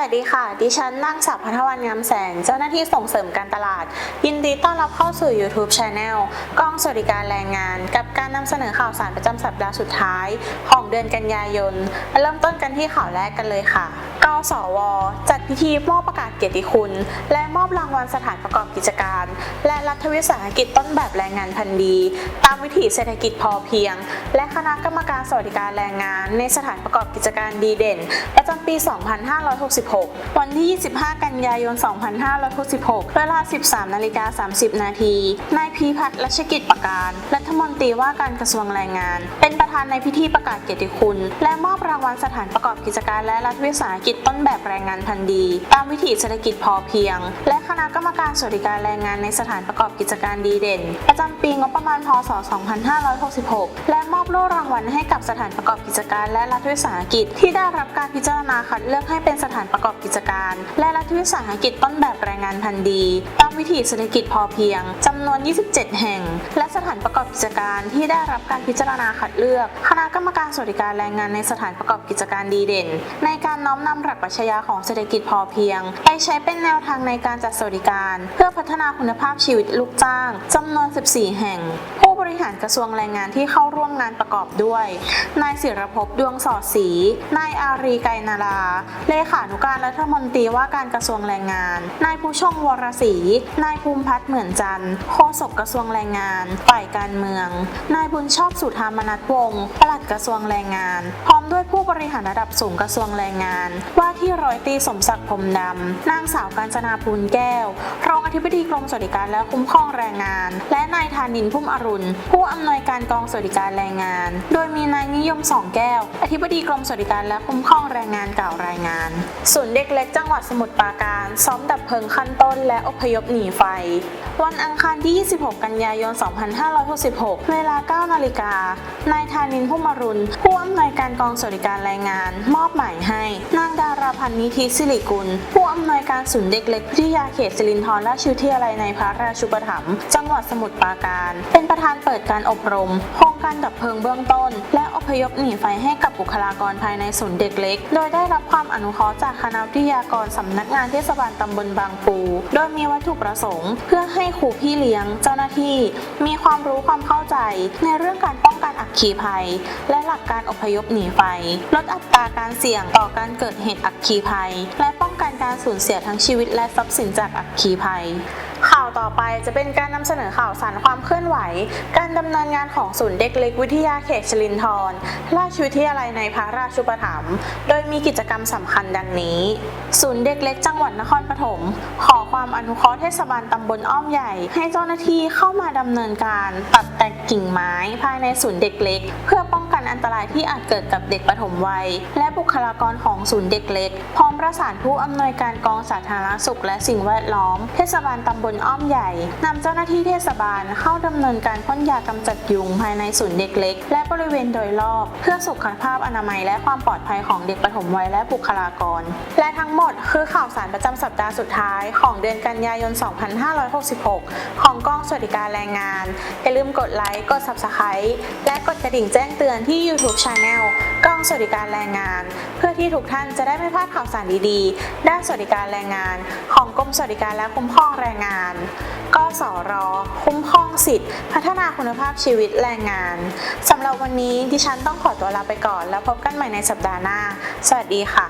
วัสดีค่ะ ดิฉันนางสาวพัทวันงามแสง เจ้าหน้าที่ส่งเสริมการตลาด ยินดีต้อนรับเข้าสู่ YouTube Channel กองสวัสดิการแรงงาน กับการนำเสนอข่าวสารประจำสัปดาห์สุดท้าย ของเดือนกันยายน เริ่มต้นกันที่ข่าวแรกกันเลยค่ะกสว จัดพิธีมอบประกาศเกียรติคุณ และมอบรางวัลสถานประกอบกิจการ และรัฐวิสาหกิจต้นแบบแรงงานพันธีตามวิถีเศรษฐกิจพอเพียง และคณะกรรมการสวัสดิการแรงงาน ในสถานประกอบกิจการดีเด่น ประจำปี 256 2566 วันที่ 25 กันยายน 2566 เวลา 13นาฬิกา30 นาที นายพีพัฒน์รัชกิจประการ รัฐมนตรีว่าการกระทรวงแรงงาน เป็นประธานในพิธีประกาศเกียรติคุณ และมอบรางวัลสถานประกอบกิจการและรัฐวิสาหกิจต้นแบบแรงงานพันธุ์ดี ตามวิถีเศรษฐกิจพอเพียง และคณะกรรมการสวัสดิการแรงงานในสถานประกอบกิจการดีเด่น ประจำปีงบประมาณ พศ 2566 และมอบโล่รางวัลให้กับสถานประกอบกิจการและรัฐวิสาหกิจที่ได้รับการพิจารณาคัดเลือกให้เป็นสถานประประกอบกิจการ และรัฐวิสาหกิจต้นแบบแรงงานพันธุ์ดี ตามวิถีเศรษฐกิจพอเพียงจำนวน 27 แห่ง และสถานประกอบกิจการที่ได้รับการพิจารณาคัดเลือกคณะกรรมการสวัสดิการแรงงานในสถานประกอบกิจการดีเด่น ในการน้อมนำหลักปรัชญาของเศรษฐกิจพอเพียง ไปใช้เป็นแนวทางในการจัดสวัสดิการ เพื่อพัฒนาคุณภาพชีวิตลูกจ้างจำนวน 14 แห่งผู้บริหารกระทรวงแรงงานที่เข้าร่วมงานประกอบด้วย นายศิรภพดวงสอดศรี นายอารีไกรนารา เลขานุการรัฐมนตรีว่าการกระทรวงแรงงาน นายผู้ชงวรศรี นายภูมิพัฒน์เหมือนจันทร์โฆษกกระทรวงแรงงาน ฝ่ายการเมือง นายบุญชอบสุธามนัทวงศ์ปลัดกระทรวงแรงงาน พร้อมด้วยผู้บริหารระดับสูงกระทรวงแรงงาน ว่าที่ร้อยตีสมศักดิ์พรมดำ นางสาวกาญจนาภูลแก้ว รองอธิบดีกรมสวัสดิการและคุ้มครองแรงงาน และนายธานินพุ่มอรุณ ผู้อำนวยการกองสวัสดิการแรงงาน โดยมีนายนิยมสองแก้ว อธิบดีกรมสวัสดิการและคุ้มครองแรงงานกล่าวรายงานศูนย์เด็กเล็กจังหวัดสมุทรปราการ ซ้อมดับเพลิงขั้นต้นและอพยพหนีไฟ วันอังคารที่ 26 กันยายน 2566 เวลา 9 นาฬิกา นายธานินพุ่มรุณผู้อำนวยการกองสวัสดิการแรงงาน มอบหมายให้ นางดาราพันธ์นิธิสิริกุล ผู้อำนวยการศูนย์เด็กเล็กวิทยาเขตสิรินธรราชวิทยาลัยในพระราชูปถัมภ์จังหวัดสมุทรปราการ เป็นประธานเปิดการอบรมโครงการดับเพลิงเบื้องต้น และอพยพหนีไฟให้กับบุคลากรภายในศูนย์เด็กเล็ก โดยได้รับความอนุเคราะห์จากคณะวิทยากรสำนักงานเทศบาลตำบลบางปู โดยมีวัตถุประสงค์ เพื่อให้ครูพี่เลี้ยงเจ้าหน้าที่ มีความรู้ความเข้าใจในเรื่องการป้องกันอัคคีภัย และหลักการอพยพหนีไฟ ลดอัตราการเสี่ยงต่อการเกิดเหตุอัคคีภัย และป้องกันการสูญเสียทั้งชีวิตและทรัพย์สินจากอัคคีภัย ข่าวต่อไปจะเป็นการนำเสนอข่าวสารความเคลื่อนไหว การดำเนินงานของศูนย์เด็กเล็กวิทยาเขตชลินทรราชวิทยาลัยในพระราชูปถัมภ์โดยมีกิจกรรมสำคัญดังนี้ ศูนย์เด็กเล็กจังหวัดนครปฐมขอความอนุเคราะห์เทศบาลตำบลอ้อมใหญ่ ให้เจ้าหน้าที่เข้ามาดำเนินการตัดแต่งกิ่งไม้ภายในศูนย์เด็กเล็ก เพื่อป้องกันอันตรายที่อาจเกิดกับเด็กปฐมวัย และบุคลากรของศูนย์เด็กเล็ก พร้อมประสานผู้อำนวยการกองสาธารณสุขและสิ่งแวดล้อม เทศบาลตำบลอ้อมใหญ่นำเจ้าหน้าที่เทศบาลเข้าดำเนินการพ่นยากำจัดยุงภายในศูนย์เด็กเล็ก และบริเวณโดยรอบ เพื่อสุขภาพอนามัยและความปลอดภัยของเด็กปฐมวัยและบุคลากร และทั้งหมดคือข่าวสารประจำสัปดาห์สุดท้าย ของเดือนกันยายน 2566 ของกองสวัสดิการแรงงานอย่าลืมกดไลค์กด Subscribe และกดกระดิ่งแจ้งเตือนที่ YouTube Channel กองสวัสดิการแรงงาน เพื่อที่ทุกท่านจะได้ไม่พลาดข่าวสารดีๆ ด้านสวัสดิการแรงงาน ของกรมสวัสดิการและคุ้มครองแรงงานกสรคุ้มครองสิทธิพัฒนาคุณภาพชีวิตแรงงานสำหรับวันนี้ดิฉันต้องขอตัวลาไปก่อน แล้วพบกันใหม่ในสัปดาห์หน้า สวัสดีค่ะ